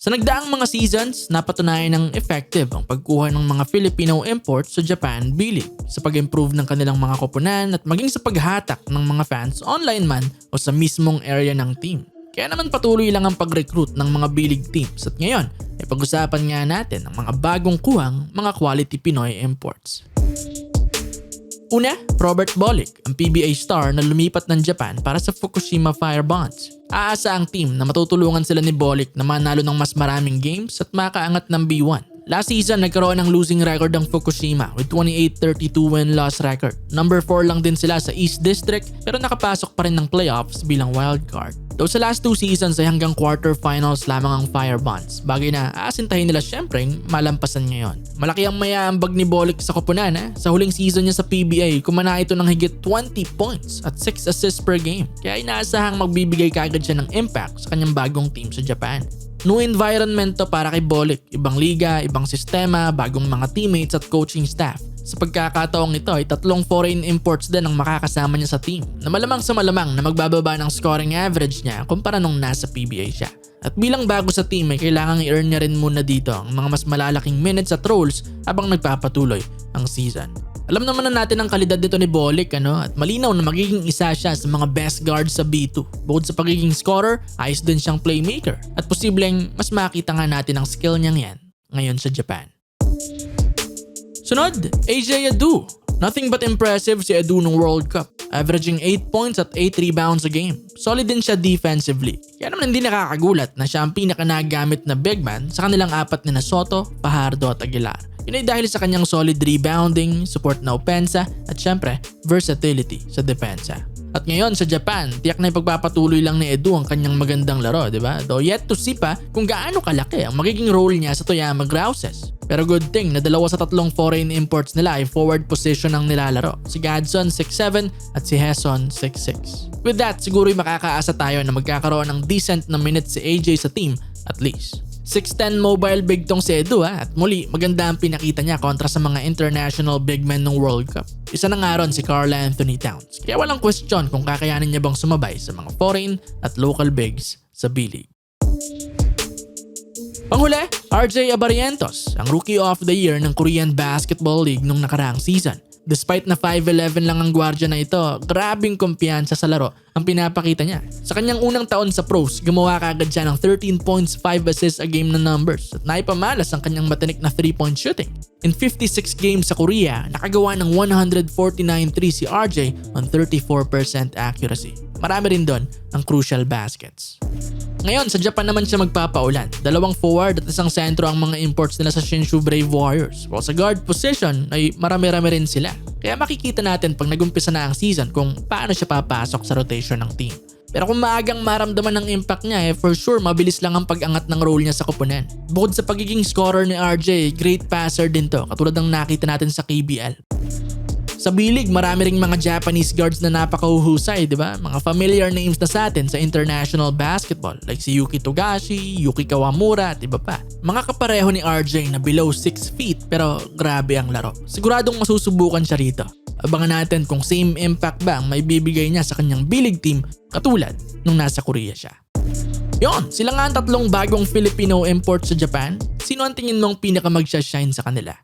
Sa nagdaang mga seasons, napatunayan ng effective ang pagkuha ng mga Filipino imports sa Japan B-League sa pag-improve ng kanilang mga koponan at maging sa paghatak ng mga fans online man o sa mismong area ng team. Kaya naman patuloy lang ang pag-recruit ng mga B-League teams at ngayon ay pag-usapan nga natin ang mga bagong kuhang mga quality Pinoy imports. Una, Robert Bolick, ang PBA star na lumipat ng Japan para sa Fukushima Fire Bonds. Aasa ang team na matutulungan sila ni Bolick na manalo ng mas maraming games at makaangat ng B1. Last season, nagkaroon ng losing record ang Fukushima with 28-32 win-loss record. Number 4 lang din sila sa East District pero nakapasok pa rin ng playoffs bilang wildcard. Though sa last two seasons ay hanggang quarterfinals lamang ang Fire Bonds. Bagay na aasintahin nila syempre malampasan ngayon. Malaki ang mayaambag ni Bolick sa koponan ha. Sa huling season niya sa PBA, kumana ito ng higit 20 points at 6 assists per game. Kaya inaasahang magbibigay kagad siya ng impact sa kanyang bagong team sa Japan. New environment to para kay Bolick. Ibang liga, ibang sistema, bagong mga teammates at coaching staff. Sa pagkakataong ito ay tatlong foreign imports din ang makakasama niya sa team na malamang sa malamang na magbababa ng scoring average niya kumpara nung nasa PBA siya. At bilang bago sa team ay kailangang i-earn niya rin muna dito ang mga mas malalaking minutes at roles habang nagpapatuloy ang season. Alam naman na natin ang kalidad dito ni Bolick ano, at malinaw na magiging isa siya sa mga best guards sa B2. Bukod sa pagiging scorer, ayos din siyang playmaker at posibleng mas makita nga natin ang skill niyang yan ngayon sa Japan. Sunod, AJ Adu. Nothing but impressive si Adu nung World Cup. Averaging 8 points at 8 rebounds a game. Solid din siya defensively. Kaya naman hindi nakakagulat na siya ang pinakanagamit na big man sa kanilang apat ni Soto, Pajardo at Aguilar. Yun dahil sa kanyang solid rebounding, support na opensa at syempre versatility sa depensa. At ngayon sa Japan, tiyak na ipagpapatuloy lang ni Edu ang kanyang magandang laro, di ba? Though yet to see pa kung gaano kalaki ang magiging role niya sa Toyama Grouses. Pero good thing na dalawa sa tatlong foreign imports nila ay forward position ang nilalaro. Si Gadson 6'7 at si Heson 6'6. With that, siguro makakaasa tayo na magkakaroon ng decent na minutes si AJ sa team at least. 6'10 mobile big tong si Edu ha. At muli, maganda ang pinakita niya kontra sa mga international big men ng World Cup. Isa na nga ron si Carl Anthony Towns. Kaya walang question kung kakayanin niya bang sumabay sa mga foreign at local bigs sa B-League. Panghuli, RJ Abarientos, ang Rookie of the Year ng Korean Basketball League nung nakaraang season. Despite na 5'11 lang ang gwardya na ito, grabing kumpiyansa sa laro ang pinapakita niya. Sa kanyang unang taon sa pros, gumawa kagad siya ng 13 points, 5 assists a game na numbers at naipamalas ang kanyang matinik na 3-point shooting. In 56 games sa Korea, nakagawa ng 149 3 si RJ on 34% accuracy. Marami rin doon ang crucial baskets. Ngayon, sa Japan naman siya magpapaulan. Dalawang forward at isang sentro ang mga imports nila sa Shinshu Brave Warriors. While sa guard position ay marami-rami rin sila. Kaya makikita natin pag nagumpisa na ang season kung paano siya papasok sa rotation ng team. Pero kung maagang maramdaman ng impact niya eh, for sure mabilis lang ang pag-angat ng role niya sa koponan. Bukod sa pagiging scorer ni RJ, great passer din to katulad ng nakita natin sa KBL. Sa bilig, marami ring mga Japanese guards na napakahuhusay, di ba? Mga familiar names na sa atin sa international basketball like si Yuki Togashi, Yuki Kawamura at iba pa. Mga kapareho ni RJ na below 6 feet pero grabe ang laro. Siguradong masusubukan siya rito. Abangan natin kung same impact ba ang may bibigay niya sa kanyang bilig team katulad nung nasa Korea siya. Yon, sila nga ang tatlong bagong Filipino imports sa Japan. Sino ang tingin mong pinaka magsha-shine sa kanila?